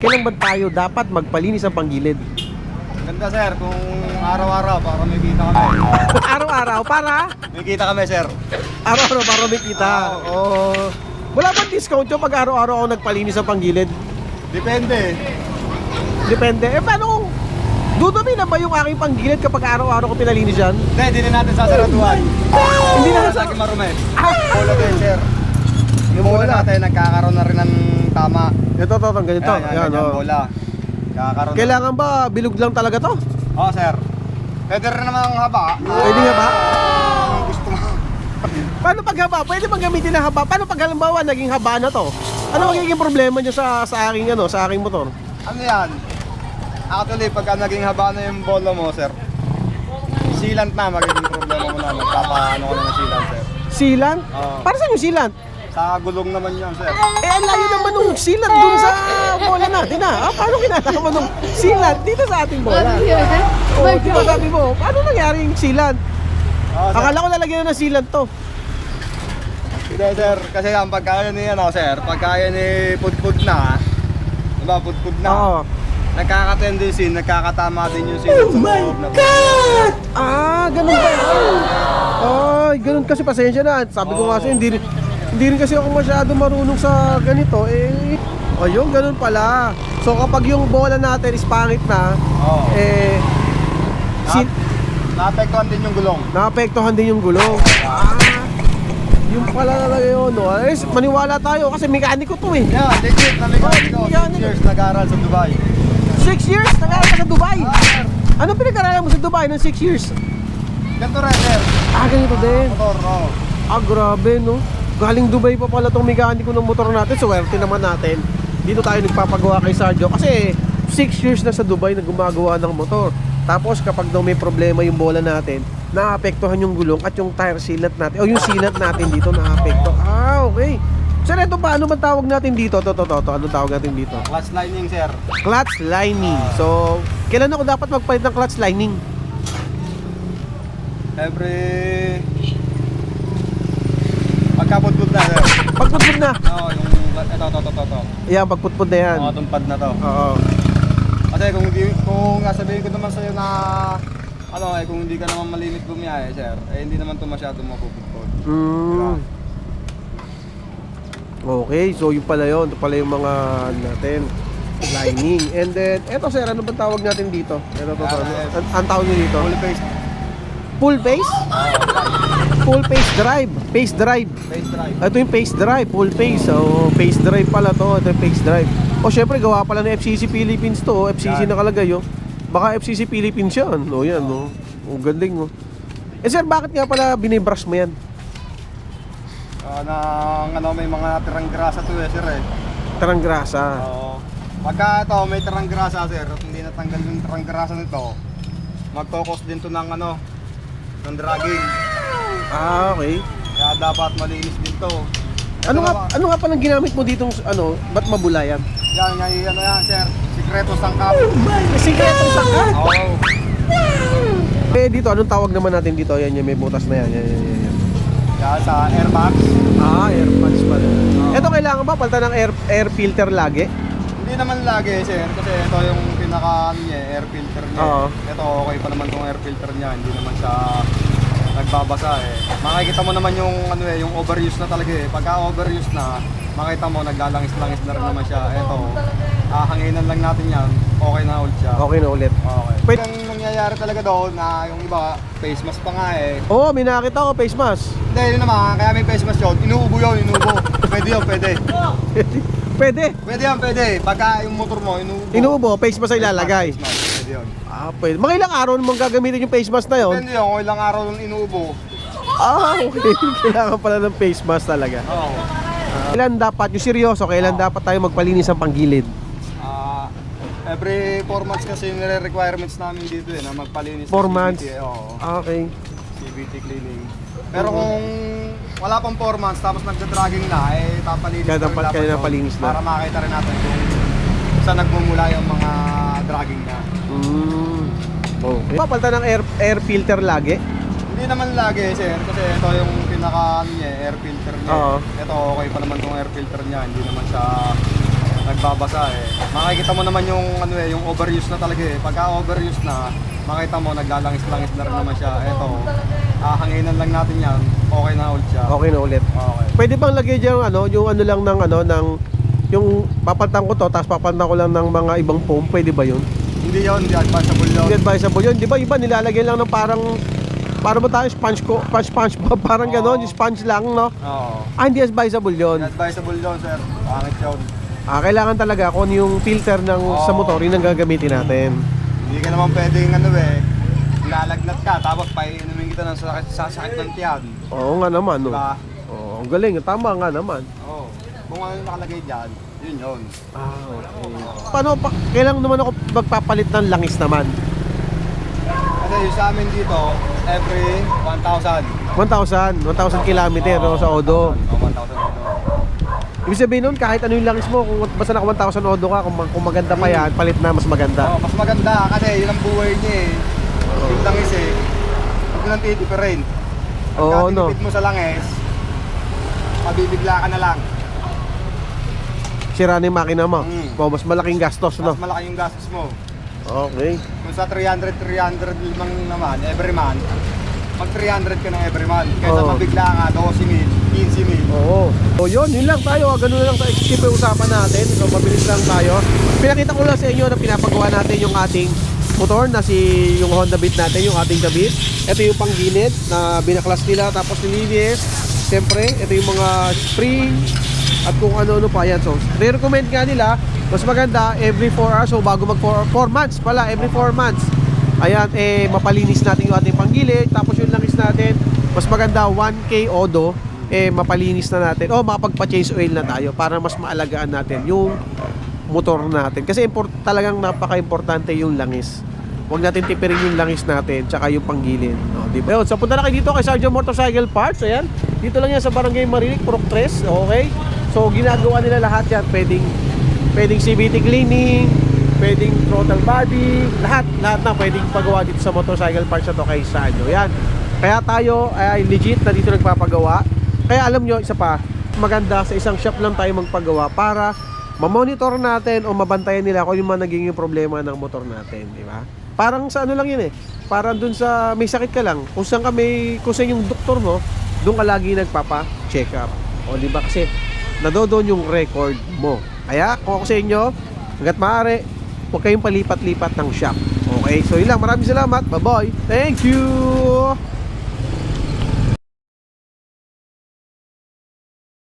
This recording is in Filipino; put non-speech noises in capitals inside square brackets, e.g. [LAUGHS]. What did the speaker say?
Kailan ba tayo dapat magpalinis ang panggilid? Ganda sir, kung araw-araw para may kita kami. [LAUGHS] Araw-araw para May kita kami sir. araw-araw para may kita. Oh. Wala bang discount yung pag araw-araw ako nagpalinis ang panggilid? Depende. Depende. Eh paano dudumi na ba yung aking panggilid kapag araw-araw ko pinalinis yan? Hindi, hindi na natin sasaraduhan. Hindi na sa akin marumay. Ah! Din sir. Yung bola natin, nagkakaroon na rin ng tama. Ito, ito, ito, ganito. Yan, yan, Yan, ganyan, oh. bola. Kakaroon Kailangan ba bilog lang talaga to? Oo oh, sir. Pwede rin naman ang haba. Pwede nga ba? Kung gusto mo. [LAUGHS] Paano pag haba? Pwede bang gamitin na haba? Paano pag halimbawa naging haba na to? Ano magiging problema niyo sa sa aking ano, sa aking motor? Ano yan? Actually, pagka naging haba na yung bola mo, sir, sealant na, magiging problema mo na. Magpapaano ko na ng sealant, sir. Sealant? Oo. Para saan yung sealant? Sa gulong naman yan, sir. Eh, ang layo naman nung sealant dun sa bola natin ah. ah paano kinalaman nung sealant dito sa ating bola? Oh, di ba sabi mo, paano nangyari yung? Oo, sir. Akala ko lalagyan na ng sealant to. Hindi, sir. Kasi yan, pagka yan ni, ano, sir, pagka yan ni pudpud na, diba, pudpud na, Oo. nagkaka-tendency, nagkakatama din yung sealant sa loob na bola. Ah, ganun ba? Ay, ganun kasi pasensya na. Sabi ko Oo. kasi hindi rin, hindi rin kasi ako masyado marunong sa ganito. Eh, ayun, ganun pala. So kapag yung bola natin is pangit na, Oo. eh, sin Naapektuhan din yung gulong. naapektuhan din yung gulong. Ah, yung pala talaga yun. No? Eh, maniwala tayo kasi mekaniko to eh. Yeah, legit, na mekaniko. Oh, Six mekaniko. years nag-aaral sa Dubai. Six years, nag-aaral ka sa Dubai. Ah, sir. Ano pinag-aralan mo sa Dubai ng six years? Ganito rin, sir. Ah, ganito din. Motor, no. Ah, grabe, no? Galing Dubai pa pala tong mekaniko ng motor natin. Swerte naman natin. Dito tayo nagpapagawa kay Sergio. Kasi 6 years na sa Dubai na gumagawa ng motor. Tapos kapag daw may problema yung bola natin, naapektuhan yung gulong at yung tire sealant natin. O yung sealant natin dito naapekto. Ah, okay. Sir, ito pa, ano man tawag natin dito? To, to, to, to. Anong tawag natin dito? Clutch lining, sir. Clutch lining. So, kailan ako dapat magpalit ng clutch lining? Every... Pagkapudpud na, sir. Pagputpud na. Oo, yung... Ito, ito, ito, ito. Yan, pagputpud na yan. Mga tumpad na to. Oo. Kasi kung hindi, kung sasabihin ko naman sa'yo na... Ano eh, kung hindi ka naman malimit bumiyahe, sir, eh hindi naman to masyado mapupudpud. Mm. Okay, so yung pala yun. Ito pala yung mga ano natin lining. And then, eto sir, ano ba tawag natin dito? Eto, to, to, Ah, eh. An- ang tawag nyo dito? Full face, Full face? Full face drive. Face drive. face drive. Ito yung face drive, full face. So, face drive pala to. Ito yung face drive. O, syempre, gawa pala ng FCC Philippines to. oh. FCC Yan. nakalagay, oh. Baka FCC Philippines yan. O, yan, oh. O, galing, oh. Eh, sir, bakit nga pala binibrush mo yan? Uh, nang ano, may mga tirang grasa to eh, sir eh. Tarang grasa. Oo. Pagka ito, may tirang grasa, sir, at hindi natanggal yung tirang grasa nito, magkokos din to ng ano, ng dragging. Ah, okay. Kaya dapat malinis din to. Ito Ano nga, naman- ano nga palang ginamit mo ditong, ano, ba't mabula yan? Yan, yan, yan, yan, sir. Sikreto sangkap. Sikreto sa ka? Oo. Eh, dito, anong tawag naman natin dito? Yan, yan, may butas na yan. Yan, yan, yan. yan. Yan, sa airbox. Ah, airpods pala. Ito kailangan ba palitan ng air, air filter lagi? Hindi naman lagi, sir, kasi ito yung pinaka, ano niya, air filter niya. Oo. Ito, okay pa naman tong air filter niya. Hindi naman siya nagbabasa eh. Makikita mo naman yung ano eh, yung overuse na talaga eh. Pagka overuse na, makita mo naglalangis-langis na rin naman siya. Ito, ah, hanginan lang natin yan. Okay na ulit siya. Okay na ulit. Okay. Pwede- Ang nangyayari talaga doon na yung iba, face mask pa nga eh. Oo, oh, may nakita ko face mask. Hindi, yun naman, kaya may face mask yun. Inuubo yun, inuubo. Pwede yun, pwede. [LAUGHS] pwede. Pwede yan, pwede. Pagka yung motor mo, inuubo. Inuubo, face mask ay ilalagay. Face mask, Pwede yun. Ah, pwede. Mga ilang araw naman gagamitin yung face mask na yon? Depende yun, kung ilang araw nung inuubo. Ah, [LAUGHS] okay. Kailangan pala ng face mask talaga. Oo. Kailan dapat, yung seryoso, kailan dapat tayo magpalinis ng panggilid? Ah, every 4 months kasi yung nire-requirements namin dito eh, na magpalinis. ng Four months? CVT, eh, Oo, Okay. CVT cleaning. Pero kung wala pang 4 months tapos nagda-dragging na, eh papalinis Kaya dapat- kaya napalinis na. Para makita rin natin kung saan nagmumula yung mga dragging na. Mm. Okay. Papalitan ng air, air filter lagi? Hindi naman lagi sir, kasi ito yung pinaka ano niya, air filter niya. Oo. Ito okay pa naman tong air filter niya, hindi naman siya nagbabasa eh. Makikita mo naman yung ano eh, yung overuse na talaga eh. Pagka overuse na, makita mo naglalangis-langis na rin naman siya. Eto, ahanginan lang natin yan. Okay na ulit siya. Okay na ulit. Okay. Pwede bang lagay dyan ano, yung ano lang ng ano, ng yung papalitan ko to, tapos papalitan ko lang ng mga ibang foam, pwede ba yun? Hindi yun, hindi advisable yun. Hindi advisable yun. Di ba iba nilalagay lang ng parang para mo tayo sponge ko, sponge sponge pa, [LAUGHS] parang Oo. gano'n, sponge lang, no? Oo. Ah, hindi advisable Hindi yun. advisable yun, sir. Pangit yun. Ah, kailangan talaga kung yung filter ng sa Oo. motor, yun ang gagamitin natin. Hindi ka naman pwedeng ano eh, lalagnat ka, tapos painumin kita ng sakit, sasakit ng tiyan. Oo nga naman, no? Diba? Oo, ang galing. Tama nga naman. Oo. Kung ano nakalagay dyan, yun yun. Ah, okay. Paano pa, kailan naman ako magpapalit ng langis naman? Kasi yung sa amin dito, every 1,000. 1,000, 1,000 kilometer no, sa Odo. Oo, 1,000 Odo. Ibig sabihin nun, kahit ano yung langis mo, kung basta naka 1,000 Odo ka, kung, kung maganda pa yan, palit na, mas maganda. Oo, mas maganda kasi yun ang buhay niya eh. Yung langis eh. Huwag mo nang titipirin. Oo, Pagka no. tinipid mo sa langis, mabibigla ka na lang. Sira na yung makina mo. Mm. O, mas malaking gastos, no? Mas malaki yung gastos mo. Okay. Kung sa 300, 300 limang naman, every month, mag 300 ka na every month. Kaysa Oo. mabigla ka, 12 mil, 15 mil. Oo. So yun, yun lang tayo. Ganun na lang sa isip yung usapan natin. So mabilis lang tayo. Pinakita ko lang sa inyo na pinapagawa natin yung ating motor na si yung Honda Beat natin, yung ating Beat. Ito yung panggilid na binaklas nila tapos nilinis. Siyempre, ito yung mga spring at kung ano-ano pa yan. So, recommend nga nila, mas maganda every 4 hours. So, bago mag 4, months pala, every 4 months. Ayan, eh, mapalinis natin yung ating panggilid. Tapos yung langis natin, mas maganda 1K Odo, eh, mapalinis na natin. O, makapagpa-change oil na tayo para mas maalagaan natin yung motor natin. Kasi import, talagang napaka-importante yung langis. Huwag natin tipirin yung langis natin, tsaka yung panggilid. O, di ba? Yun, so punta na kayo dito kay Sargent Motorcycle Parts. Ayan, dito lang yan sa Barangay Purok 3. Okay? So, ginagawa nila lahat yan. Pwedeng, pwedeng CVT cleaning, pwedeng throttle body, lahat, lahat na pwedeng pagawa dito sa motorcycle parts na to kay Sargent. Yan. Kaya tayo ay legit na dito nagpapagawa. Kaya alam nyo, isa pa, maganda sa isang shop lang tayo magpagawa para mamonitor natin o mabantayan nila kung yung mga naging problema ng motor natin, di ba? Parang sa ano lang yun eh. Parang dun sa may sakit ka lang. Kung saan ka may, kung saan yung doktor mo, doon ka lagi nagpapa-check up. O di ba kasi nadodoon yung record mo. Kaya kung ako sa inyo, hanggat maaari, huwag kayong palipat-lipat ng shop. Okay, so yun lang. Maraming salamat. Bye-bye. Thank you!